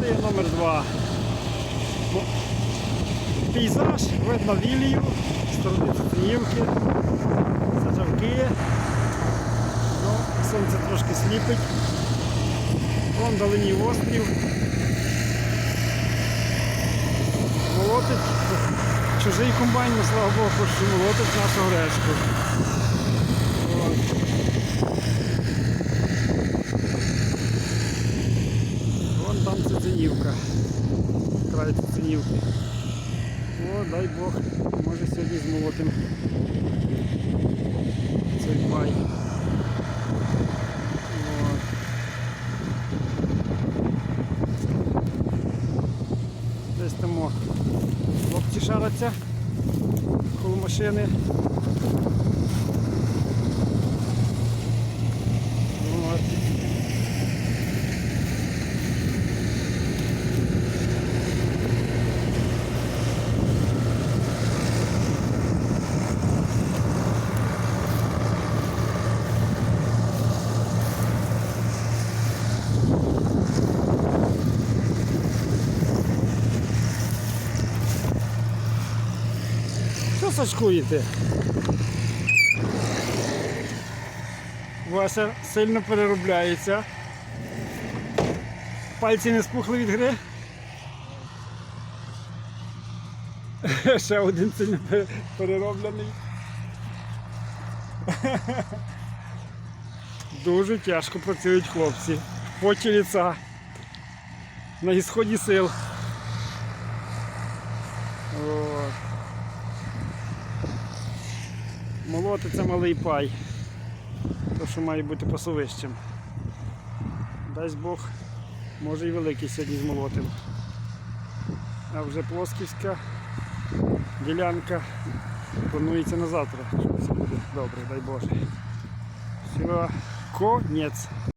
Серія номер 2 Пейзаж, видно вілію, сторони Цуценівки, саджавки. Ну, сонце трошки сліпить. Вон далині острів. Молотить чужий комбайн, ну, слава Богу, що молотить нашу гречку. От. Вон там Цуценівка. Край Цуценівки. О, дай Бог, може сьогодні змолотим цей пай. Десь там хлопці шараться коло машини. Що сачкуєте? Вася сильно переробляється. Пальці не спухли від гри. Ще один сильно перероблений. Дуже тяжко працюють хлопці. Поті ліца. На ісході сил. От. це малий пай. То, що має бути пасовищем. Дасть Бог, може і великий сьогодні молотим. А вже плосківська ділянка планується на завтра. Що все буде добре, дай Боже. Все, конець.